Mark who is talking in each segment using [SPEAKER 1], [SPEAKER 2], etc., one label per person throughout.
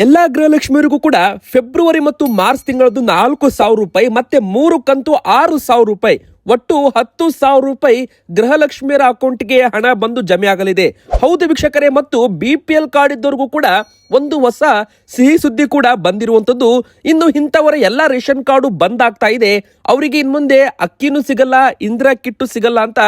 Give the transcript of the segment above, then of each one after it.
[SPEAKER 1] ಎಲ್ಲಾ ಗೃಹಲಕ್ಷ್ಮಿಯರಿಗೂ ಕೂಡ ಫೆಬ್ರವರಿ ಮತ್ತು ಮಾರ್ಚ್ ತಿಂಗಳದ್ದು ನಾಲ್ಕು ಸಾವಿರ ರೂಪಾಯಿ, ಮತ್ತೆ ಮೂರು ಕಂತು ಆರು ಸಾವಿರ ರೂಪಾಯಿ. ಒಟ್ಟು ಹತ್ತು ಸಾವಿರ ರೂಪಾಯಿ ಗೃಹಲಕ್ಷ್ಮಿಯರ ಅಕೌಂಟ್ಗೆ ಹಣ ಬಂದು ಜಮೆ ಆಗಲಿದೆ. ಹೌದು ವೀಕ್ಷಕರೇ, ಮತ್ತು ಬಿ ಪಿ ಎಲ್ ಕಾರ್ಡ್ ಇದ್ದವರಿಗೂ ಕೂಡ ಒಂದು ಹೊಸ ಸಿಹಿ ಸುದ್ದಿ ಕೂಡ ಬಂದಿರುವಂತದ್ದು ಇನ್ನು ಇಂಥವರ ಎಲ್ಲ ರೇಷನ್ ಕಾರ್ಡು ಆಗ್ತಾ ಇದೆ. ಅವರಿಗೆ ಇನ್ಮುಂದೆ ಅಕ್ಕಿನೂ ಸಿಗಲ್ಲ, ಇಂದಿರಾ ಕಿಟ್ಟು ಸಿಗಲ್ಲ ಅಂತ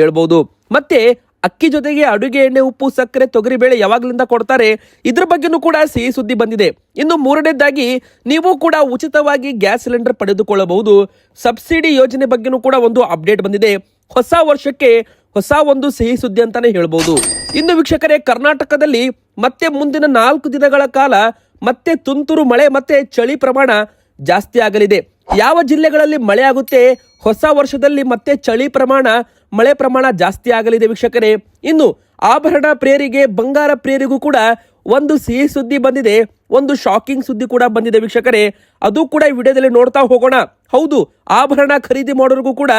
[SPEAKER 1] ಹೇಳ್ಬೋದು. ಮತ್ತೆ ಅಕ್ಕಿ ಜೊತೆಗೆ ಅಡುಗೆ ಎಣ್ಣೆ, ಉಪ್ಪು, ಸಕ್ಕರೆ ತೊಗರಿಬೇಳೆ ಯಾವಾಗಲಿಂದ ಕೊಡ್ತಾರೆ, ಇದ್ರ ಬಗ್ಗೆನೂ ಕೂಡ ಸಿಹಿ ಸುದ್ದಿ ಬಂದಿದೆ. ಇನ್ನು ಮೂರನೇದಾಗಿ, ನೀವು ಕೂಡ ಉಚಿತವಾಗಿ ಗ್ಯಾಸ್ ಸಿಲಿಂಡರ್ ಪಡೆದುಕೊಳ್ಳಬಹುದು. ಸಬ್ಸಿಡಿ ಯೋಜನೆ ಬಗ್ಗೆನೂ ಕೂಡ ಒಂದು ಅಪ್ಡೇಟ್ ಬಂದಿದೆ. ಹೊಸ ವರ್ಷಕ್ಕೆ ಹೊಸ ಒಂದು ಸಿಹಿ ಸುದ್ದಿ ಅಂತಾನೆ ಹೇಳ್ಬೋದು. ಇನ್ನು ವೀಕ್ಷಕರೇ, ಕರ್ನಾಟಕದಲ್ಲಿ ಮತ್ತೆ ಮುಂದಿನ ನಾಲ್ಕು ದಿನಗಳ ಕಾಲ ಮತ್ತೆ ತುಂತುರು ಮಳೆ, ಮತ್ತೆ ಚಳಿ ಪ್ರಮಾಣ ಜಾಸ್ತಿ ಆಗಲಿದೆ. ಯಾವ ಜಿಲ್ಲೆಗಳಲ್ಲಿ ಮಳೆ ಆಗುತ್ತೆ, ಹೊಸ ವರ್ಷದಲ್ಲಿ ಮತ್ತೆ ಚಳಿ ಪ್ರಮಾಣ ಮಳೆ ಪ್ರಮಾಣ ಜಾಸ್ತಿ ಆಗಲಿದೆ ವೀಕ್ಷಕರೇ. ಇನ್ನು ಆಭರಣ ಪ್ರೇರಿಗೆ, ಬಂಗಾರ ಪ್ರೇರಿಗೂ ಕೂಡ ಒಂದು ಸಿಹಿ ಸುದ್ದಿ ಬಂದಿದೆ. ಒಂದು ಶಾಕಿಂಗ್ ಸುದ್ದಿ ಕೂಡ ಬಂದಿದೆ ವೀಕ್ಷಕರೇ. ಅದು ಕೂಡ ಈ ವಿಡಿಯೋದಲ್ಲಿ ನೋಡ್ತಾ ಹೋಗೋಣ. ಹೌದು, ಆಭರಣ ಖರೀದಿ ಮಾಡೋರಿಗೂ ಕೂಡ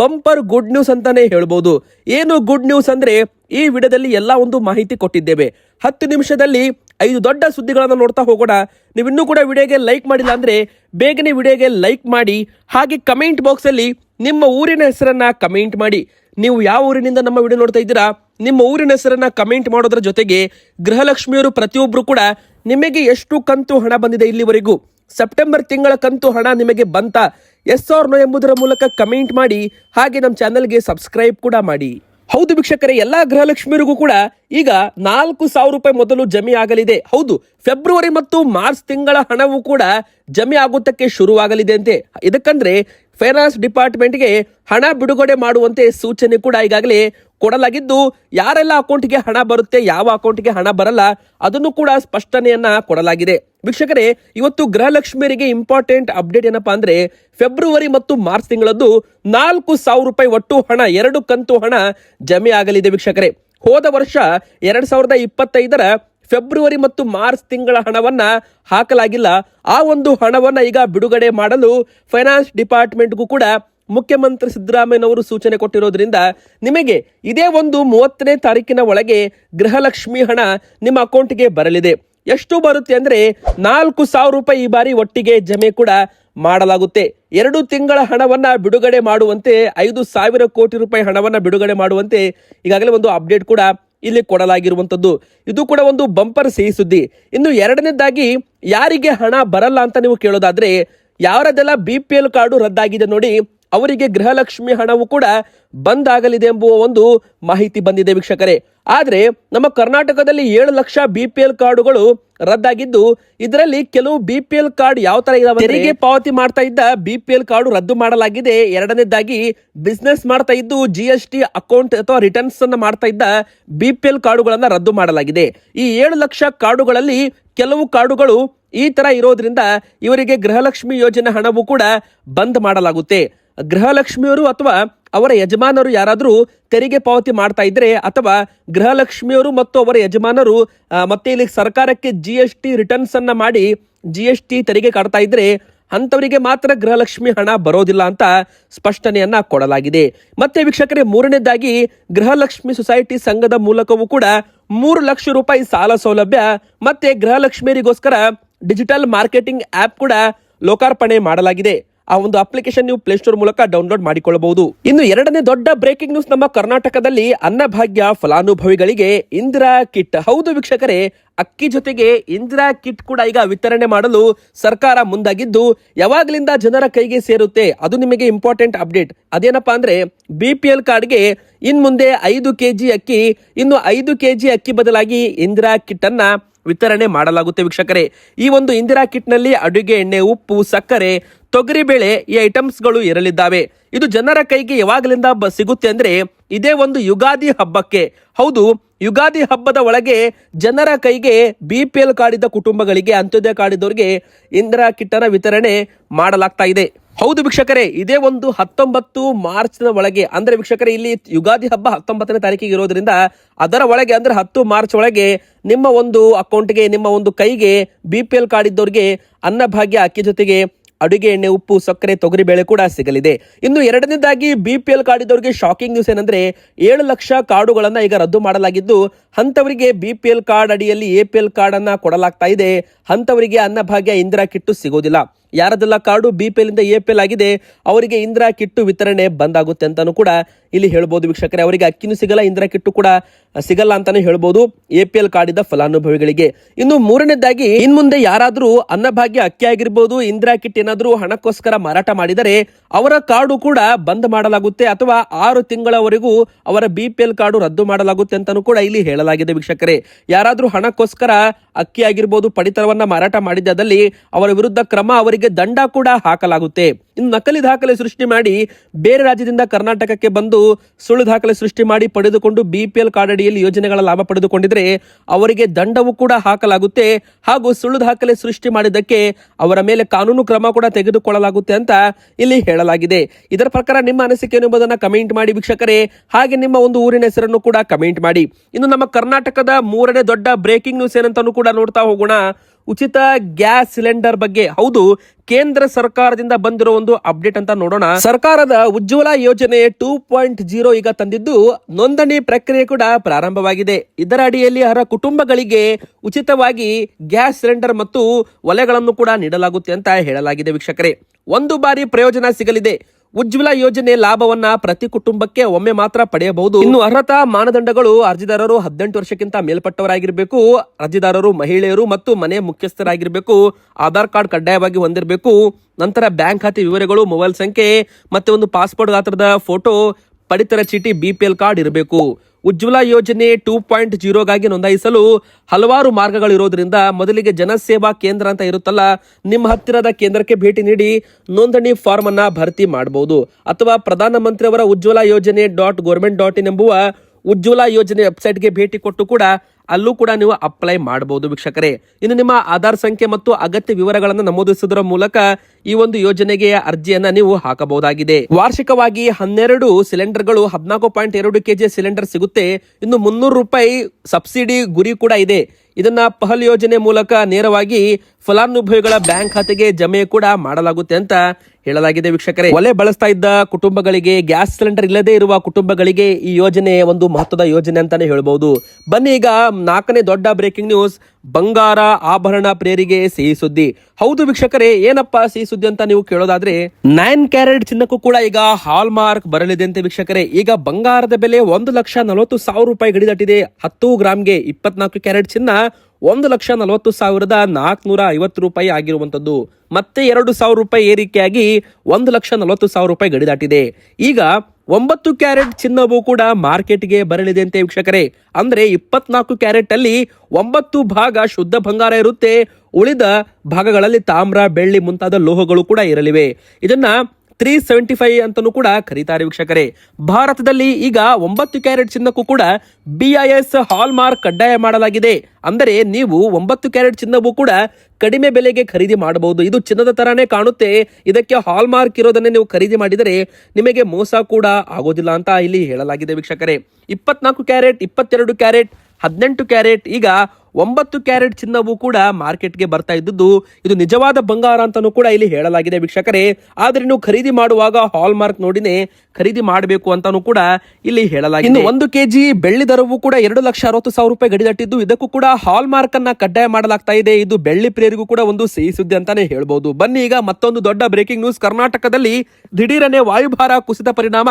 [SPEAKER 1] ಬಂಪರ್ ಗುಡ್ ನ್ಯೂಸ್ ಅಂತಾನೆ ಹೇಳ್ಬೋದು. ಏನು ಗುಡ್ ನ್ಯೂಸ್ ಅಂದ್ರೆ ಈ ವಿಡಿಯೋದಲ್ಲಿ ಎಲ್ಲ ಒಂದು ಮಾಹಿತಿ ಕೊಟ್ಟಿದ್ದೇವೆ. ಹತ್ತು ನಿಮಿಷದಲ್ಲಿ ಐದು ದೊಡ್ಡ ಸುದ್ದಿಗಳನ್ನು ನೋಡ್ತಾ ಹೋಗೋಣ. ನೀವು ಇನ್ನೂ ಕೂಡ ವಿಡಿಯೋಗೆ ಲೈಕ್ ಮಾಡಿಲ್ಲ ಅಂದ್ರೆ ಬೇಗನೆ ವಿಡಿಯೋಗೆ ಲೈಕ್ ಮಾಡಿ, ಹಾಗೆ ಕಮೆಂಟ್ ಬಾಕ್ಸ್ ಅಲ್ಲಿ ನಿಮ್ಮ ಊರಿನ ಹೆಸರನ್ನ ಕಮೆಂಟ್ ಮಾಡಿ. ನೀವು ಯಾವ ಊರಿನಿಂದ ನಮ್ಮ ವಿಡಿಯೋ ನೋಡ್ತಾ ಇದ್ದೀರಾ, ನಿಮ್ಮ ಊರಿನ ಹೆಸರನ್ನ ಕಮೆಂಟ್ ಮಾಡೋದ್ರ ಜೊತೆಗೆ ಗೃಹಲಕ್ಷ್ಮಿಯವರು ಪ್ರತಿಯೊಬ್ರು ಕೂಡ ನಿಮಗೆ ಎಷ್ಟು ಕಂತು ಹಣ ಬಂದಿದೆ ಇಲ್ಲಿವರೆಗೂ? ಸೆಪ್ಟೆಂಬರ್ ತಿಂಗಳ ಕಂತು ಹಣ ನಿಮಗೆ ಬಂತ? ಎಸ್ ಆರ್ ನೋ ಎಂಬುದರ ಮೂಲಕ ಕಮೆಂಟ್ ಮಾಡಿ, ಹಾಗೆ ನಮ್ಮ ಚಾನಲ್ಗೆ ಸಬ್ಸ್ಕ್ರೈಬ್ ಕೂಡ ಮಾಡಿ. ಹೌದು ವೀಕ್ಷಕರೇ, ಎಲ್ಲಾ ಗೃಹಲಕ್ಷ್ಮಿಯರಿಗೂ ಕೂಡ ಈಗ ನಾಲ್ಕು ಸಾವಿರ ರೂಪಾಯಿ ಮೊದಲು ಜಮೆ ಆಗಲಿದೆ ಹೌದು, ಫೆಬ್ರವರಿ ಮತ್ತು ಮಾರ್ಚ್ ತಿಂಗಳ ಹಣವು ಕೂಡ ಜಮೆ ಆಗುತ್ತಕ್ಕೆ ಶುರುವಾಗಲಿದೆ ಅಂತೆ. ಇದಕ್ಕಂದ್ರೆ ಫೈನಾನ್ಸ್ ಡಿಪಾರ್ಟ್ಮೆಂಟ್ಗೆ ಹಣ ಬಿಡುಗಡೆ ಮಾಡುವಂತೆ ಸೂಚನೆ ಕೂಡ ಈಗಾಗಲೇ ಕೊಡಲಾಗಿದ್ದು, ಯಾರೆಲ್ಲ ಅಕೌಂಟ್ಗೆ ಹಣ ಬರುತ್ತೆ, ಯಾವ ಅಕೌಂಟ್ಗೆ ಹಣ ಬರಲ್ಲ, ಅದನ್ನು ಕೂಡ ಸ್ಪಷ್ಟನೆಯನ್ನ ಕೊಡಲಾಗಿದೆ. ವೀಕ್ಷಕರೇ, ಇವತ್ತು ಗೃಹಲಕ್ಷ್ಮಿಯರಿಗೆ ಇಂಪಾರ್ಟೆಂಟ್ ಅಪ್ಡೇಟ್ ಏನಪ್ಪಾ ಅಂದ್ರೆ ಫೆಬ್ರವರಿ ಮತ್ತು ಮಾರ್ಚ್ ತಿಂಗಳದ್ದು ನಾಲ್ಕು ಸಾವಿರ ರೂಪಾಯಿ ಒಟ್ಟು ಹಣ, ಎರಡು ಕಂತು ಹಣ ಜಮೆ ಆಗಲಿದೆ ವೀಕ್ಷಕರೇ. ಹೋದ ವರ್ಷ ಎರಡ್ ಸಾವಿರದ ಇಪ್ಪತ್ತೈದರ ಫೆಬ್ರವರಿ ಮತ್ತು ಮಾರ್ಚ್ ತಿಂಗಳ ಹಣವನ್ನ ಹಾಕಲಾಗಿಲ್ಲ. ಆ ಒಂದು ಹಣವನ್ನ ಈಗ ಬಿಡುಗಡೆ ಮಾಡಲು ಫೈನಾನ್ಸ್ ಡಿಪಾರ್ಟ್ಮೆಂಟ್ಗೂ ಕೂಡ ಮುಖ್ಯಮಂತ್ರಿ ಸಿದ್ದರಾಮಯ್ಯನವರು ಸೂಚನೆ ಕೊಟ್ಟಿರೋದ್ರಿಂದ ನಿಮಗೆ ಇದೇ ಒಂದು ಮೂವತ್ತನೇ ತಾರೀಕಿನ ಒಳಗೆ ಗೃಹಲಕ್ಷ್ಮಿ ಹಣ ನಿಮ್ಮ ಅಕೌಂಟ್ಗೆ ಬರಲಿದೆ. ಎಷ್ಟು ಬರುತ್ತೆ ಅಂದ್ರೆ ನಾಲ್ಕು ಸಾವಿರ ರೂಪಾಯಿ ಈ ಬಾರಿ ಒಟ್ಟಿಗೆ ಜಮೆ ಕೂಡ ಮಾಡಲಾಗುತ್ತೆ. ಎರಡು ತಿಂಗಳ ಹಣವನ್ನ ಬಿಡುಗಡೆ ಮಾಡುವಂತೆ, ಐದು ಸಾವಿರ ಕೋಟಿ ರೂಪಾಯಿ ಹಣವನ್ನ ಬಿಡುಗಡೆ ಮಾಡುವಂತೆ ಈಗಾಗಲೇ ಒಂದು ಅಪ್ಡೇಟ್ ಕೂಡ ಇಲ್ಲಿ ಕೊಡಲಾಗಿರುವಂತದ್ದು ಇದು ಕೂಡ ಒಂದು ಬಂಪರ್ ಸಿಹಿ ಸುದ್ದಿ. ಇನ್ನು ಎರಡನೇದಾಗಿ, ಯಾರಿಗೆ ಹಣ ಬರಲ್ಲ ಅಂತ ನೀವು ಕೇಳೋದಾದ್ರೆ, ಯಾರದೆಲ್ಲ ಬಿ ಪಿ ಎಲ್ ಕಾರ್ಡು ರದ್ದಾಗಿದೆ ನೋಡಿ, ಅವರಿಗೆ ಗೃಹಲಕ್ಷ್ಮಿ ಹಣವು ಕೂಡ ಬಂದ್ ಆಗಲಿದೆ ಎಂಬುವ ಒಂದು ಮಾಹಿತಿ ಬಂದಿದೆ ವೀಕ್ಷಕರೇ. ಆದ್ರೆ ನಮ್ಮ ಕರ್ನಾಟಕದಲ್ಲಿ ಏಳು ಲಕ್ಷ ಬಿ ಪಿ ಎಲ್ ಕಾರ್ಡುಗಳು ರದ್ದಾಗಿದ್ದು, ಇದರಲ್ಲಿ ಕೆಲವು ಬಿ ಪಿ ಎಲ್ ಕಾರ್ಡ್ ಯಾವ ತರ ಇದಾವೆ ತೆರಿಗೆ ಪಾವತಿ ಮಾಡ್ತಾ ಇದ್ದ ಬಿ ಪಿ ಎಲ್ ಕಾರ್ಡು ರದ್ದು ಮಾಡಲಾಗಿದೆ. ಎರಡನೇದಾಗಿ ಬಿಸ್ನೆಸ್ ಮಾಡ್ತಾ ಇದ್ದು ಜಿ ಎಸ್ ಟಿ ಅಕೌಂಟ್ ಅಥವಾ ರಿಟರ್ನ್ಸ್ ಅನ್ನು ಮಾಡ್ತಾ ಇದ್ದ ಬಿ ಪಿ ಎಲ್ ಕಾರ್ಡುಗಳನ್ನ ರದ್ದು ಮಾಡಲಾಗಿದೆ. ಈ ಏಳು ಲಕ್ಷ ಕಾರ್ಡುಗಳಲ್ಲಿ ಕೆಲವು ಕಾರ್ಡುಗಳು ಈ ತರ ಇರೋದ್ರಿಂದ ಇವರಿಗೆ ಗೃಹಲಕ್ಷ್ಮಿ ಯೋಜನೆ ಹಣವು ಕೂಡ ಬಂದ್ ಮಾಡಲಾಗುತ್ತೆ. ಗೃಹಲಕ್ಷ್ಮಿಯವರು ಅಥವಾ ಅವರ ಯಜಮಾನರು ಯಾರಾದರೂ ತೆರಿಗೆ ಪಾವತಿ ಮಾಡ್ತಾ ಇದ್ರೆ ಅಥವಾ ಗೃಹಲಕ್ಷ್ಮಿಯವರು ಮತ್ತು ಅವರ ಯಜಮಾನರು ಮತ್ತೆ ಇಲ್ಲಿ ಸರ್ಕಾರಕ್ಕೆ ಜಿ ಎಸ್ ಟಿ ರಿಟರ್ನ್ಸ್ ಅನ್ನ ಮಾಡಿ ಜಿ ಎಸ್ ಟಿ ತೆರಿಗೆ ಕಟ್ತಾ ಇದ್ರೆ ಅಂಥವರಿಗೆ ಮಾತ್ರ ಗೃಹಲಕ್ಷ್ಮಿ ಹಣ ಬರೋದಿಲ್ಲ ಅಂತ ಸ್ಪಷ್ಟನೆಯನ್ನ ಕೊಡಲಾಗಿದೆ. ಮತ್ತೆ ವೀಕ್ಷಕರೇ, ಮೂರನೇದಾಗಿ ಗೃಹಲಕ್ಷ್ಮಿ ಸೊಸೈಟಿ ಸಂಘದ ಮೂಲಕವೂ ಕೂಡ ಮೂರು ಲಕ್ಷ ರೂಪಾಯಿ ಸಾಲ ಸೌಲಭ್ಯ ಮತ್ತೆ ಗೃಹಲಕ್ಷ್ಮಿಯರಿಗೋಸ್ಕರ ಡಿಜಿಟಲ್ ಮಾರ್ಕೆಟಿಂಗ್ ಆಪ್ ಕೂಡ ಲೋಕಾರ್ಪಣೆ ಮಾಡಲಾಗಿದೆ. ಆ ಒಂದು ಅಪ್ಲಿಕೇಶನ್ ನೀವು ಪ್ಲೇಸ್ಟೋರ್ ಮೂಲಕ ಡೌನ್ಲೋಡ್ ಮಾಡಿಕೊಳ್ಳಬಹುದು. ಇನ್ನು ಎರಡನೇ ದೊಡ್ಡ ಬ್ರೇಕಿಂಗ್ ನ್ಯೂಸ್ ನಮ್ಮ ಕರ್ನಾಟಕದಲ್ಲಿ ಅನ್ನಭಾಗ್ಯ ಫಲಾನುಭವಿಗಳಿಗೆ ಇಂದಿರಾ ಕಿಟ್. ಹೌದು ವೀಕ್ಷಕರೇ, ಅಕ್ಕಿ ಜೊತೆಗೆ ಇಂದಿರಾ ಕಿಟ್ ಕೂಡ ಈಗ ವಿತರಣೆ ಮಾಡಲು ಸರ್ಕಾರ ಮುಂದಾಗಿದ್ದು, ಯಾವಾಗಲಿಂದ ಜನರ ಕೈಗೆ ಸೇರುತ್ತೆ, ಅದು ನಿಮಗೆ ಇಂಪಾರ್ಟೆಂಟ್ ಅಪ್ಡೇಟ್. ಅದೇನಪ್ಪಾ ಅಂದ್ರೆ, ಬಿ ಪಿ ಎಲ್ ಕಾರ್ಡ್ಗೆ ಇನ್ ಮುಂದೆ ಐದು ಕೆಜಿ ಅಕ್ಕಿ, ಇನ್ನು ಐದು ಕೆಜಿ ಅಕ್ಕಿ ಬದಲಾಗಿ ಇಂದಿರಾ ಕಿಟ್ ಅನ್ನ ವಿತರಣೆ ಮಾಡಲಾಗುತ್ತೆ ವೀಕ್ಷಕರೇ. ಈ ಒಂದು ಇಂದಿರಾ ಕಿಟ್ನಲ್ಲಿ ಅಡುಗೆ ಎಣ್ಣೆ, ಉಪ್ಪು, ಸಕ್ಕರೆ ತೊಗರಿಬೇಳೆ ಈ ಐಟಮ್ಸ್ಗಳು ಇರಲಿದ್ದಾವೆ. ಇದು ಜನರ ಕೈಗೆ ಯಾವಾಗಲಿಂದ ಸಿಗುತ್ತೆ ಅಂದ್ರೆ ಇದೇ ಒಂದು ಯುಗಾದಿ ಹಬ್ಬಕ್ಕೆ. ಹೌದು, ಯುಗಾದಿ ಹಬ್ಬದ ಒಳಗೆ ಜನರ ಕೈಗೆ ಬಿ ಪಿ ಎಲ್ ಕಾಡಿದ ಕುಟುಂಬಗಳಿಗೆ, ಅಂತ್ಯೋದಯ ಕಾಡಿದವರಿಗೆ ಇಂದಿರಾ ಕಿಟ್ಟನ ವಿತರಣೆ ಮಾಡಲಾಗ್ತಾ ಇದೆ. ಹೌದು ವೀಕ್ಷಕರೇ, ಇದೇ ಒಂದು ಹತ್ತೊಂಬತ್ತು ಮಾರ್ಚ್ನ ಒಳಗೆ, ಅಂದ್ರೆ ವೀಕ್ಷಕರೇ, ಇಲ್ಲಿ ಯುಗಾದಿ ಹಬ್ಬ ಹತ್ತೊಂಬತ್ತನೇ ತಾರೀಕಿಗೆ ಇರೋದ್ರಿಂದ ಅದರ ಒಳಗೆ, ಅಂದ್ರೆ ಹತ್ತು ಮಾರ್ಚ್ ಒಳಗೆ ನಿಮ್ಮ ಒಂದು ಅಕೌಂಟ್ಗೆ, ನಿಮ್ಮ ಒಂದು ಕೈಗೆ ಬಿ ಪಿ ಎಲ್ ಕಾರ್ಡ್ ಇದ್ದವ್ರಿಗೆ ಅನ್ನಭಾಗ್ಯ ಅಕ್ಕಿ ಜೊತೆಗೆ ಅಡುಗೆ ಎಣ್ಣೆ, ಉಪ್ಪು, ಸಕ್ಕರೆ ತೊಗರಿಬೇಳೆ ಕೂಡ ಸಿಗಲಿದೆ. ಇನ್ನು ಎರಡನೇದಾಗಿ ಬಿಪಿಎಲ್ ಕಾರ್ಡ್ ಇದ್ದವರಿಗೆ ಶಾಕಿಂಗ್ ನ್ಯೂಸ್ ಏನಂದ್ರೆ ಏಳು ಲಕ್ಷ ಕಾರ್ಡುಗಳನ್ನ ಈಗ ರದ್ದು ಮಾಡಲಾಗಿದ್ದು ಅಂತವರಿಗೆ ಬಿಪಿಎಲ್ ಕಾರ್ಡ್ ಅಡಿಯಲ್ಲಿ ಎಪಿಎಲ್ ಕಾರ್ಡ್ ಅನ್ನ ಕೊಡಲಾಗ್ತಾ ಇದೆ. ಅಂತವರಿಗೆ ಅನ್ನಭಾಗ್ಯ ಇಂದಿರಾ ಕಿಟ್ಟು ಸಿಗೋದಿಲ್ಲ. ಯಾರದೆಲ್ಲ ಕಾರ್ಡು ಬಿ ಪಿ ಎಲ್ ಇಂದ ಎ ಪಿ ಎಲ್ ಆಗಿದೆ, ಅವರಿಗೆ ಇಂದಿರಾ ಕಿಟ್ಟು ವಿತರಣೆ ಬಂದಾಗುತ್ತೆ ಅಂತಾನು ಕೂಡ ಇಲ್ಲಿ ಹೇಳ್ಬೋದು ವೀಕ್ಷಕರೇ. ಅವರಿಗೆ ಅಕ್ಕಿನೂ ಸಿಗಲ್ಲ, ಇಂದಿರಾ ಕಿಟ್ಟು ಕೂಡ ಸಿಗಲ್ಲ ಅಂತಾನೆ ಹೇಳ್ಬೋದು ಎ ಪಿ ಎಲ್ ಕಾರ್ಡ್ ಇದ್ದ ಫಲಾನುಭವಿಗಳಿಗೆ. ಇನ್ನು ಮೂರನೇದಾಗಿ ಇನ್ ಮುಂದೆ ಯಾರಾದ್ರೂ ಅನ್ನಭಾಗ್ಯ ಅಕ್ಕಿ ಆಗಿರ್ಬೋದು, ಇಂದಿರಾ ಕಿಟ್ ಏನಾದ್ರೂ ಹಣಕ್ಕೋಸ್ಕರ ಮಾರಾಟ ಮಾಡಿದರೆ, ಅವರ ಕಾರ್ಡು ಕೂಡ ಬಂದ್ ಮಾಡಲಾಗುತ್ತೆ ಅಥವಾ ಆರು ತಿಂಗಳವರೆಗೂ ಅವರ ಬಿ ಪಿ ಎಲ್ ಕಾರ್ಡು ರದ್ದು ಮಾಡಲಾಗುತ್ತೆ ಅಂತಾನು ಕೂಡ ಇಲ್ಲಿ ಹೇಳಲಾಗಿದೆ ವೀಕ್ಷಕರೇ. ಯಾರಾದ್ರೂ ಹಣಕ್ಕೋಸ್ಕರ ಅಕ್ಕಿ ಆಗಿರ್ಬೋದು, ಪಡಿತರವನ್ನ ಮಾರಾಟ ಮಾಡಿದಲ್ಲಿ ಅವರ ವಿರುದ್ಧ ಕ್ರಮ ಅವರಿಗೆ ದಂಡ ಕೂಡ ಹಾಕಲಾಗುತ್ತೆ. ಇನ್ನು ನಕಲಿ ದಾಖಲೆ ಸೃಷ್ಟಿ ಮಾಡಿ ಬೇರೆ ರಾಜ್ಯದಿಂದ ಕರ್ನಾಟಕಕ್ಕೆ ಬಂದು ಸುಳ್ಳು ದಾಖಲೆ ಸೃಷ್ಟಿ ಮಾಡಿ ಪಡೆದುಕೊಂಡು ಬಿ ಪಿ ಕಾರ್ಡ್ ಅಡಿಯಲ್ಲಿ ಯೋಜನೆಗಳ ಲಾಭ ಪಡೆದುಕೊಂಡಿದ್ರೆ ಅವರಿಗೆ ದಂಡವು ಕೂಡ ಹಾಕಲಾಗುತ್ತೆ. ಹಾಗೂ ಸುಳ್ಳು ದಾಖಲೆ ಸೃಷ್ಟಿ ಮಾಡಿದ್ದಕ್ಕೆ ಅವರ ಮೇಲೆ ಕಾನೂನು ಕ್ರಮ ಕೂಡ ತೆಗೆದುಕೊಳ್ಳಲಾಗುತ್ತೆ ಅಂತ ಇಲ್ಲಿ ಹೇಳಲಾಗಿದೆ. ಇದರ ಪ್ರಕಾರ ನಿಮ್ಮ ಅನಿಸಿಕೆ ಎಂಬುದನ್ನು ಕಮೆಂಟ್ ಮಾಡಿ ವೀಕ್ಷಕರೇ. ಹಾಗೆ ನಿಮ್ಮ ಒಂದು ಊರಿನ ಹೆಸರನ್ನು ಕೂಡ ಕಮೆಂಟ್ ಮಾಡಿ. ಇನ್ನು ನಮ್ಮ ಕರ್ನಾಟಕದ ಮೂರನೇ ದೊಡ್ಡ ಬ್ರೇಕಿಂಗ್ ನ್ಯೂಸ್ ಏನಂತಾನು ಕೂಡ ನೋಡ್ತಾ ಹೋಗೋಣ. ಉಚಿತ ಗ್ಯಾಸ್ ಸಿಲಿಂಡರ್ ಬಗ್ಗೆ. ಹೌದು ಕೇಂದ್ರ ಸರ್ಕಾರದಿಂದ ಬಂದಿರೋ ಒಂದು ಅಪ್ಡೇಟ್ ಅಂತ ನೋಡೋಣ. ಸರ್ಕಾರದ ಉಜ್ವಲ ಯೋಜನೆ ಟೂ ಪಾಯಿಂಟ್ ಜೀರೋ ಈಗ ತಂದಿದ್ದು ನೋಂದಣಿ ಪ್ರಕ್ರಿಯೆ ಕೂಡ ಪ್ರಾರಂಭವಾಗಿದೆ. ಇದರ ಅಡಿಯಲ್ಲಿ ಅರ್ಹ ಕುಟುಂಬಗಳಿಗೆ ಉಚಿತವಾಗಿ ಗ್ಯಾಸ್ ಸಿಲಿಂಡರ್ ಮತ್ತು ಒಲೆಗಳನ್ನು ಕೂಡ ನೀಡಲಾಗುತ್ತೆ ಅಂತ ಹೇಳಲಾಗಿದೆ ವೀಕ್ಷಕರೇ. ಒಂದು ಬಾರಿ ಪ್ರಯೋಜನ ಸಿಗಲಿದೆ. ಉಜ್ವಲ ಯೋಜನೆ ಲಾಭವನ್ನ ಪ್ರತಿ ಕುಟುಂಬಕ್ಕೆ ಒಮ್ಮೆ ಮಾತ್ರ ಪಡೆಯಬಹುದು. ಇನ್ನು ಅರ್ಹತಾ ಮಾನದಂಡಗಳು ಅರ್ಜಿದಾರರು ಹದಿನೆಂಟು ವರ್ಷಕ್ಕಿಂತ ಮೇಲ್ಪಟ್ಟವರಾಗಿರಬೇಕು, ಅರ್ಜಿದಾರರು ಮಹಿಳೆಯರು ಮತ್ತು ಮನೆ ಮುಖ್ಯಸ್ಥರಾಗಿರಬೇಕು, ಆಧಾರ್ ಕಾರ್ಡ್ ಕಡ್ಡಾಯವಾಗಿ ಹೊಂದಿರಬೇಕು, ನಂತರ ಬ್ಯಾಂಕ್ ಖಾತೆ ವಿವರಗಳು, ಮೊಬೈಲ್ ಸಂಖ್ಯೆ ಮತ್ತೆ ಒಂದು ಪಾಸ್ಪೋರ್ಟ್ ಗಾತ್ರದ ಫೋಟೋ, ಪಡಿತರ ಚೀಟಿ ಬಿಪಿಎಲ್ ಕಾರ್ಡ್ ಇರಬೇಕು. ಉಜ್ವಲ ಯೋಜನೆ ಟೂ ಪಾಯಿಂಟ್ ಜೀರೋಗಾಗಿ ನೋಂದಾಯಿಸಲು ಹಲವಾರು ಮಾರ್ಗಗಳಿರೋದ್ರಿಂದ ಮೊದಲಿಗೆ ಜನಸೇವಾ ಕೇಂದ್ರ ಅಂತ ಇರುತ್ತಲ್ಲ, ನಿಮ್ಮ ಹತ್ತಿರದ ಕೇಂದ್ರಕ್ಕೆ ಭೇಟಿ ನೀಡಿ ನೋಂದಣಿ ಫಾರ್ಮ್ ಅನ್ನ ಭರ್ತಿ ಮಾಡಬಹುದು. ಅಥವಾ ಪ್ರಧಾನಮಂತ್ರಿಯವರ ಉಜ್ವಲ ಯೋಜನೆ ಡಾಟ್ ಗೌರ್ಮೆಂಟ್ ಡಾಟ್ ಇನ್ ಎಂಬುವ ಉಜ್ವಲ ಯೋಜನೆ ವೆಬ್ಸೈಟ್ಗೆ ಭೇಟಿ ಕೊಟ್ಟು ಕೂಡ ಅಲ್ಲೂ ಕೂಡ ನೀವು ಅಪ್ಲೈ ಮಾಡಬಹುದು ವೀಕ್ಷಕರೇ. ಇನ್ನು ನಿಮ್ಮ ಆಧಾರ್ ಸಂಖ್ಯೆ ಮತ್ತು ಅಗತ್ಯ ವಿವರಗಳನ್ನು ನಮೂದಿಸುವುದರ ಮೂಲಕ ಈ ಒಂದು ಯೋಜನೆಗೆ ಅರ್ಜಿಯನ್ನ ನೀವು ಹಾಕಬಹುದಾಗಿದೆ. ವಾರ್ಷಿಕವಾಗಿ ಹನ್ನೆರಡು ಸಿಲಿಂಡರ್ಗಳು, ಹದಿನಾಲ್ಕು ಪಾಯಿಂಟ್ ಎರಡು ಕೆಜಿ ಸಿಲಿಂಡರ್ ಸಿಗುತ್ತೆ. ಇನ್ನು ಮುನ್ನೂರು ರೂಪಾಯಿ ಸಬ್ಸಿಡಿ ಗುರಿ ಕೂಡ ಇದೆ. ಇದನ್ನ ಪಹಲ್ ಯೋಜನೆ ಮೂಲಕ ನೇರವಾಗಿ ಫಲಾನುಭವಿಗಳ ಬ್ಯಾಂಕ್ ಖಾತೆಗೆ ಜಮೆ ಕೂಡ ಮಾಡಲಾಗುತ್ತೆ ಅಂತ ಹೇಳಲಾಗಿದೆ ವೀಕ್ಷಕರೇ. ಒಲೆ ಬಳಸ್ತಾ ಇದ್ದ ಕುಟುಂಬಗಳಿಗೆ ಗ್ಯಾಸ್ ಸಿಲಿಂಡರ್ ಇಲ್ಲದೆ ಇರುವ ಕುಟುಂಬಗಳಿಗೆ ಈ ಯೋಜನೆ ಒಂದು ಮಹತ್ವದ ಯೋಜನೆ ಅಂತಾನೆ ಹೇಳ್ಬಹುದು ಬನ್ನಿ ಈಗ ನಾಲ್ಕನೇ ದೊಡ್ಡ ಬ್ರೇಕಿಂಗ್ ನ್ಯೂಸ್ ಬಂಗಾರ ಆಭರಣ ಪ್ರೇರಿಗೆ ಸಿಹಿ ಸುದ್ದಿ. ಹೌದು ವೀಕ್ಷಕರೇ, ಏನಪ್ಪಾ ಸಿಹಿ ಸುದ್ದಿ ಅಂತ ನೀವು ಕೇಳೋದಾದ್ರೆ ನೈನ್ ಕ್ಯಾರೆಟ್ ಚಿನ್ನಕ್ಕೂ ಕೂಡ ಈಗ ಹಾಲ್ ಮಾರ್ಕ್ ಬರಲಿದೆ ಅಂತ ವೀಕ್ಷಕರೇ. ಈಗ ಬಂಗಾರದ ಬೆಲೆ ಒಂದು ಲಕ್ಷ ನಲವತ್ತು ಸಾವಿರ ರೂಪಾಯಿ ಗಡಿದಾಟಿದೆ ಹತ್ತು ಗ್ರಾಮ್ಗೆ ಇಪ್ಪತ್ನಾಲ್ಕು ಕ್ಯಾರೆಟ್ ಚಿನ್ನ ಒಂದು ಲಕ್ಷ ನಲವತ್ತು ಸಾವಿರದ ನಾಲ್ಕುನೂರ ಐವತ್ತು ರೂಪಾಯಿ ಆಗಿರುವಂತದ್ದು ಮತ್ತೆ ಎರಡು ಸಾವಿರ ರೂಪಾಯಿ ಏರಿಕೆಯಾಗಿ ಒಂದು ಲಕ್ಷ ನಲವತ್ತು ಸಾವಿರ ರೂಪಾಯಿ ಗಡಿ ದಾಟಿದೆ ಈಗ ಒಂಬತ್ತು ಕ್ಯಾರೆಟ್ ಚಿನ್ನವೂ ಕೂಡ ಮಾರ್ಕೆಟ್ಗೆ ಬರಲಿದೆ ಅಂತ ವೀಕ್ಷಕರೇ. ಅಂದ್ರೆ ಇಪ್ಪತ್ನಾಲ್ಕು ಕ್ಯಾರೆಟ್ ಅಲ್ಲಿ ಒಂಬತ್ತು ಭಾಗ ಶುದ್ಧ ಬಂಗಾರ ಇರುತ್ತೆ, ಉಳಿದ ಭಾಗಗಳಲ್ಲಿ ತಾಮ್ರ, ಬೆಳ್ಳಿ ಮುಂತಾದ ಲೋಹಗಳು ಕೂಡ ಇರಲಿವೆ. ಇದನ್ನ ತ್ರೀ ಸೆವೆಂಟಿ ಫೈವ್ ಅಂತಲೂ ಕೂಡ ಕರೀತಾರೆ ವೀಕ್ಷಕರೇ. ಭಾರತದಲ್ಲಿ ಈಗ ಒಂಬತ್ತು ಕ್ಯಾರೆಟ್ ಚಿನ್ನಕ್ಕೂ ಕೂಡ B I S hallmark ಕಡ್ಡಾಯ ಮಾಡಲಾಗಿದೆ. ಅಂದರೆ ನೀವು ಒಂಬತ್ತು ಕ್ಯಾರೆಟ್ ಚಿನ್ನವೂ ಕೂಡ ಕಡಿಮೆ ಬೆಲೆಗೆ ಖರೀದಿ ಮಾಡಬಹುದು. ಇದು ಚಿನ್ನದ ತರಾನೇ ಕಾಣುತ್ತೆ. ಇದಕ್ಕೆ ಹಾಲ್ ಮಾರ್ಕ್ ಇರೋದನ್ನೇ ನೀವು ಖರೀದಿ ಮಾಡಿದರೆ ನಿಮಗೆ ಮೋಸ ಕೂಡ ಆಗೋದಿಲ್ಲ ಅಂತ ಇಲ್ಲಿ ಹೇಳಲಾಗಿದೆ ವೀಕ್ಷಕರೇ. ಇಪ್ಪತ್ನಾಲ್ಕು ಕ್ಯಾರೆಟ್, ಇಪ್ಪತ್ತೆರಡು ಕ್ಯಾರೆಟ್, ಹದಿನೆಂಟು ಕ್ಯಾರೆಟ್, ಈಗ ಒಂಬತ್ತು ಕ್ಯಾರೆಟ್ ಚಿನ್ನವು ಕೂಡ ಮಾರ್ಕೆಟ್ಗೆ ಬರ್ತಾ ಇದ್ದದ್ದು ಇದು ನಿಜವಾದ ಬಂಗಾರ ಅಂತಾನೂ ಕೂಡ ಇಲ್ಲಿ ಹೇಳಲಾಗಿದೆ ವೀಕ್ಷಕರೇ. ಆದ್ರೆ ನೀವು ಖರೀದಿ ಮಾಡುವಾಗ ಹಾಲ್ ಮಾರ್ಕ್ ನೋಡಿನೇ ಖರೀದಿ ಮಾಡಬೇಕು ಅಂತಾನೂ ಕೂಡ ಇಲ್ಲಿ ಹೇಳಲಾಗಿದೆ. ಇನ್ನು ಒಂದು ಕೆಜಿ ಬೆಳ್ಳಿ ದರವು ಕೂಡ ಎರಡು ಲಕ್ಷ ಅರವತ್ತು ಸಾವಿರ ರೂಪಾಯಿ ಗಡಿದಟ್ಟಿದ್ದು, ಇದಕ್ಕೂ ಕೂಡ ಹಾಲ್ ಮಾರ್ಕ್ ಅನ್ನ ಕಡ್ಡಾಯ ಮಾಡಲಾಗ್ತಾ ಇದೆ. ಇದು ಬೆಳ್ಳಿ ಪ್ರಿಯರಿಗೂ ಕೂಡ ಒಂದು ಸಿಹಿ ಸುದ್ದಿ ಅಂತಾನೆ ಹೇಳ್ಬಹುದು ಬನ್ನಿ ಈಗ ಮತ್ತೊಂದು ದೊಡ್ಡ ಬ್ರೇಕಿಂಗ್ ನ್ಯೂಸ್. ಕರ್ನಾಟಕದಲ್ಲಿ ದಿಢೀರನೆ ವಾಯುಭಾರ ಕುಸಿತ ಪರಿಣಾಮ,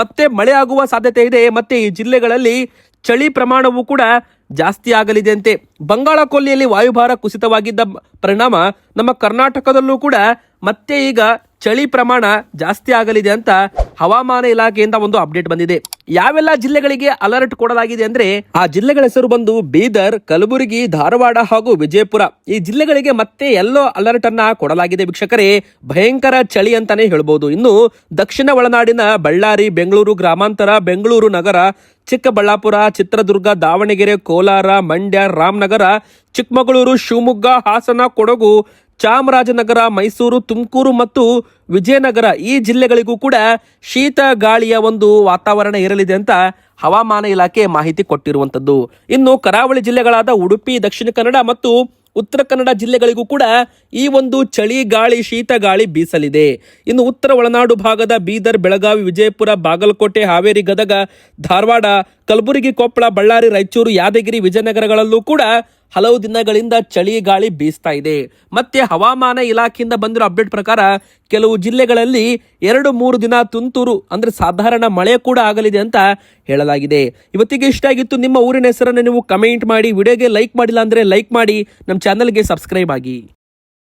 [SPEAKER 1] ಮತ್ತೆ ಮಳೆ ಆಗುವ ಸಾಧ್ಯತೆ ಇದೆ. ಮತ್ತೆ ಈ ಜಿಲ್ಲೆಗಳಲ್ಲಿ ಚಳಿ ಪ್ರಮಾಣವು ಕೂಡ ಜಾಸ್ತಿ ಆಗಲಿದೆ ಅಂತೆ. ಬಂಗಾಳ ಕೊಲ್ಲಿಯಲ್ಲಿ ವಾಯುಭಾರ ಕುಸಿತವಾಗಿದ್ದ ಪರಿಣಾಮ ನಮ್ಮ ಕರ್ನಾಟಕದಲ್ಲೂ ಕೂಡ ಮತ್ತೆ ಈಗ ಚಳಿ ಪ್ರಮಾಣ ಜಾಸ್ತಿ ಆಗಲಿದೆ ಅಂತ ಹವಾಮಾನ ಇಲಾಖೆಯಿಂದ ಒಂದು ಅಪ್ಡೇಟ್ ಬಂದಿದೆ. ಯಾವೆಲ್ಲ ಜಿಲ್ಲೆಗಳಿಗೆ ಅಲರ್ಟ್ ಕೊಡಲಾಗಿದೆ ಅಂದ್ರೆ ಆ ಜಿಲ್ಲೆಗಳ ಹೆಸರು ಬಂದು ಬೀದರ್, ಕಲಬುರಗಿ, ಧಾರವಾಡ ಹಾಗೂ ವಿಜಯಪುರ. ಈ ಜಿಲ್ಲೆಗಳಿಗೆ ಮತ್ತೆ ಎಲ್ಲೋ ಅಲರ್ಟ್ ಅನ್ನ ಕೊಡಲಾಗಿದೆ ವೀಕ್ಷಕರೇ. ಭಯಂಕರ ಚಳಿ ಅಂತಾನೆ ಹೇಳ್ಬೋದು. ಇನ್ನು ದಕ್ಷಿಣ ಒಳನಾಡಿನ ಬಳ್ಳಾರಿ, ಬೆಂಗಳೂರು ಗ್ರಾಮಾಂತರ, ಬೆಂಗಳೂರು ನಗರ, ಚಿಕ್ಕಬಳ್ಳಾಪುರ, ಚಿತ್ರದುರ್ಗ, ದಾವಣಗೆರೆ, ಕೋಲಾರ, ಮಂಡ್ಯ, ರಾಮನಗರ, ಚಿಕ್ಕಮಗಳೂರು, ಶಿವಮೊಗ್ಗ, ಹಾಸನ, ಕೊಡಗು ಚಾಮರಾಜನಗರ, ಮೈಸೂರು, ತುಮಕೂರು ಮತ್ತು ವಿಜಯನಗರ ಈ ಜಿಲ್ಲೆಗಳಿಗೂ ಕೂಡ ಶೀತ ಗಾಳಿಯ ಒಂದು ವಾತಾವರಣ ಇರಲಿದೆ ಅಂತ ಹವಾಮಾನ ಇಲಾಖೆ ಮಾಹಿತಿ ಕೊಟ್ಟಿರುವಂತದ್ದು ಇನ್ನು ಕರಾವಳಿ ಜಿಲ್ಲೆಗಳಾದ ಉಡುಪಿ, ದಕ್ಷಿಣ ಕನ್ನಡ ಮತ್ತು ಉತ್ತರ ಕನ್ನಡ ಜಿಲ್ಲೆಗಳಿಗೂ ಕೂಡ ಈ ಒಂದು ಚಳಿ ಗಾಳಿ, ಶೀತ ಗಾಳಿ ಬೀಸಲಿದೆ. ಇನ್ನು ಉತ್ತರ ಒಳನಾಡು ಭಾಗದ ಬೀದರ್, ಬೆಳಗಾವಿ, ವಿಜಯಪುರ, ಬಾಗಲಕೋಟೆ, ಹಾವೇರಿ ಗದಗ ಧಾರವಾಡ ಕಲಬುರಗಿ, ಕೊಪ್ಪಳ, ಬಳ್ಳಾರಿ, ರಾಯಚೂರು, ಯಾದಗಿರಿ, ವಿಜಯನಗರಗಳಲ್ಲೂ ಕೂಡ ಹಲವು ದಿನಗಳಿಂದ ಚಳಿ ಗಾಳಿ ಬೀಸ್ತಾ ಇದೆ. ಮತ್ತೆ ಹವಾಮಾನ ಇಲಾಖೆಯಿಂದ ಬಂದಿರೋ ಅಪ್ಡೇಟ್ ಪ್ರಕಾರ ಕೆಲವು ಜಿಲ್ಲೆಗಳಲ್ಲಿ ಎರಡು ಮೂರು ದಿನ ತುಂತುರು, ಅಂದ್ರೆ ಸಾಧಾರಣ ಮಳೆ ಕೂಡ ಆಗಲಿದೆ ಅಂತ ಹೇಳಲಾಗಿದೆ. ಇವತ್ತಿಗೆ ಇಷ್ಟ ಆಗಿತ್ತು ನಿಮ್ಮ ಊರಿನ ಹೆಸರನ್ನು ನೀವು ಕಮೆಂಟ್ ಮಾಡಿ, ವಿಡಿಯೋಗೆ ಲೈಕ್ ಮಾಡಿಲ್ಲ ಅಂದ್ರೆ ಲೈಕ್ ಮಾಡಿ, ನಮ್ಮ ಚಾನಲ್ಗೆ ಸಬ್ಸ್ಕ್ರೈಬ್ ಆಗಿ.